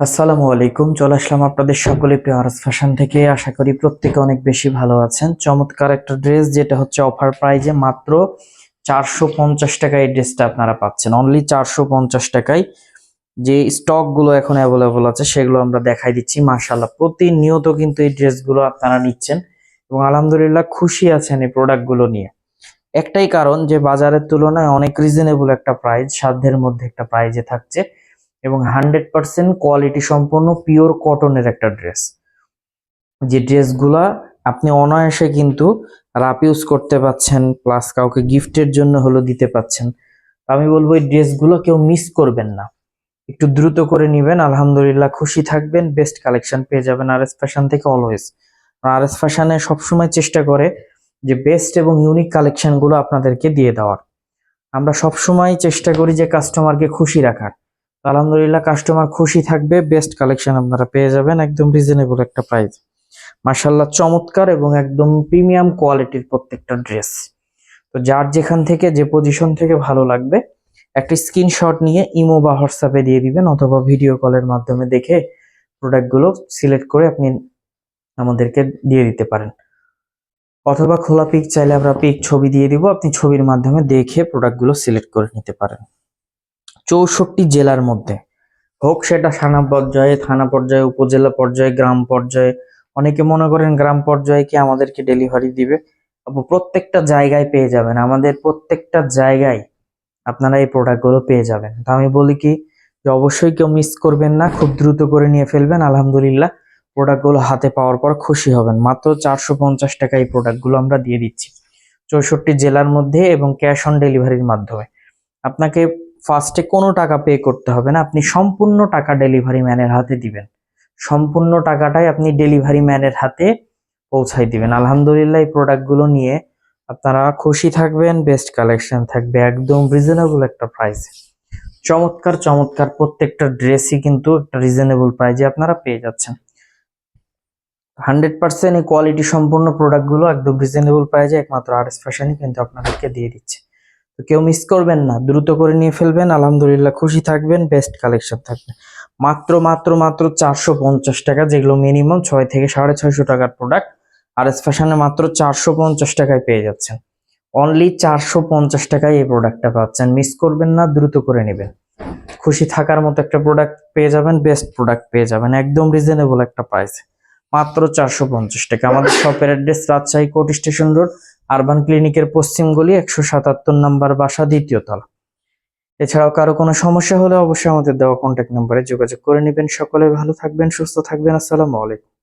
আসসালামু আলাইকুম। চলে আসলাম আপনাদের সকলে পেয়ারাস ফ্যাশন থেকে। আশা করি প্রত্যেকে অনেক বেশি ভালো আছেন। চমৎকার একটা ড্রেস যেটা হচ্ছে অফার প্রাইজে মাত্র চারশো পঞ্চাশ টাকায় এই ড্রেসটা আপনারা পাচ্ছেন। অনলি চারশো পঞ্চাশ টাকায়। যে স্টকগুলো এখন অ্যাভেলেবল আছে, সেগুলো আমরা দেখাই দিচ্ছি। মার্শাল্লাহ প্রতিনিয়ত কিন্তু এই ড্রেসগুলো আপনারা নিচ্ছেন এবং আলহামদুলিল্লাহ খুশি আছেন এই প্রোডাক্টগুলো নিয়ে। একটাই কারণ যে বাজারের তুলনায় অনেক রিজনেবল একটা প্রাইস সাধ্যের মধ্যে একটা প্রাইজে থাকছে। এবং হান্ড্রেড পার্সেন্ট কোয়ালিটি সম্পন্ন পিওর কটনের একটা ড্রেস। যে ড্রেসগুলা আপনি অনায়াসে কিন্তু রাপ ইউজ করতে পাচ্ছেন, প্লাস কাউকে গিফটের জন্য হলো দিতে পাচ্ছেন। আমি বলব, এই ড্রেসগুলো কেউ মিস করবেন না। একটু দ্রুত করে নিবেন, আলহামদুলিল্লাহ খুশি থাকবেন, বেস্ট কালেকশন পেয়ে যাবেন আর এস ফ্যাশন থেকে অলওয়েজ। আর এস ফ্যাশনে সবসময় চেষ্টা করে যে বেস্ট এবং ইউনিক কালেকশনগুলো আপনাদেরকে দিয়ে দেওয়ার। আমরা সবসময় চেষ্টা করি যে কাস্টমারকে খুশি রাখার। আলহামদুলিল্লাহ কাস্টমার খুশি থাকবে বেস্ট কালেকশন আপনারা পেয়ে যাবেন, একদম রিজনেবল একটা প্রাইস মার্শাল্লাহ চমৎকার এবং একদম প্রিমিয়াম কোয়ালিটির প্রত্যেকটা ড্রেস তো যার যেখান থেকে, যে পজিশন থেকে ভালো লাগবে, একটা স্ক্রিনশট নিয়ে ইমো বা হোয়াটসঅ্যাপে দিয়ে দিবেন, অথবা ভিডিও কলের মাধ্যমে দেখে প্রোডাক্টগুলো সিলেক্ট করে আপনি আমাদেরকে দিয়ে দিতে পারেন। অথবা খোলা পিক চাইলে আমরা পিক ছবি দিয়ে দিব, আপনি ছবির মাধ্যমে দেখে প্রোডাক্টগুলো সিলেক্ট করে নিতে পারেন। চৌষট্টি জেলার মধ্যে। হোক সেটা থানা পর্যায়ে থানা পর্যায়ে, উপজেলা পর্যায়ে, গ্রাম পর্যায়ে, অনেকে মনে করেন গ্রাম পর্যায়ে কি আমাদেরকে ডেলিভারি দিবে? প্রত্যেকটা জায়গায় পেয়ে যাবেন। আমাদের প্রত্যেকটা জায়গায় আপনারা এই প্রোডাক্টগুলো পেয়ে যাবেন। তা আমি বলি কি, যে অবশ্যই কেউ মিস করবেন না, খুব দ্রুত করে নিয়ে ফেলবেন। আলহামদুলিল্লাহ প্রোডাক্টগুলো হাতে পাওয়ার পর খুশি হবেন। মাত্র চারশো পঞ্চাশ টাকা এই প্রোডাক্টগুলো আমরা দিয়ে দিচ্ছি। চৌষট্টি জেলার মধ্যে এবং ক্যাশ অন ডেলিভারির মাধ্যমে। আপনাকে ফার্স্টে কোনো টাকা পে করতে হবে না, আপনি সম্পূর্ণ টাকা ডেলিভারি ম্যানের হাতে দিবেন। সম্পূর্ণ টাকাটাই আপনি ডেলিভারি ম্যানের হাতে পৌঁছাই দিবেন। আলহামদুলিল্লাহ, এই প্রোডাক্টগুলো নিয়ে আপনারা খুশি থাকবেন বেস্ট কালেকশন থাকবে, একদম রিজনেবল একটা প্রাইস চমৎকার চমৎকার প্রত্যেকটা ড্রেসই কিন্তু একটা রিজনেবল প্রাইজে আপনারা পেয়ে যাচ্ছেন। হান্ড্রেড পার্সেন্ট এই কোয়ালিটি সম্পূর্ণ প্রোডাক্টগুলো একদম রিজনেবল প্রাইজে একমাত্র আর এস ফ্যাশনই কিন্তু আপনাদেরকে দিয়ে দিচ্ছে। তো কেউ মিস করবেন না, দ্রুত করে নিয়ে ফেলবেন, আলহামদুলিল্লাহ খুশি থাকবেন বেস্ট কালেকশন থাকবে। মাত্র মাত্র মাত্র চারশো পঞ্চাশ টাকা, যেগুলো মিনিমাম ছয় থেকে সাড়ে ছয়শো টাকার প্রোডাক্ট আর এস ফ্যাশনে মাত্র চারশো পঞ্চাশ টাকায় পেয়ে যাচ্ছেন। অনলি চারশো পঞ্চাশ টাকায় এই প্রোডাক্টটা পাচ্ছেন মিস করবেন না, দ্রুত করে নেবেন। খুশি থাকার মতো একটা প্রোডাক্ট পেয়ে যাবেন বেস্ট প্রোডাক্ট পেয়ে যাবেন, একদম রিজনেবল একটা প্রাইস মাত্র চারশো পঞ্চাশ টাকা। আমাদের শপের address Rajshahi court station road urban ক্লিনিকের পশ্চিম গলি একশো সাতাত্তর নম্বর বাসা দ্বিতীয় তলা। এছাড়াও কারও কোনো সমস্যা হলে অবশ্যই আমাদের দেওয়া কন্ট্যাক্ট নাম্বারে যোগাযোগ করে নেবেন। সকলে ভালো থাকবেন, সুস্থ থাকবেন। আসসালামু আলাইকুম।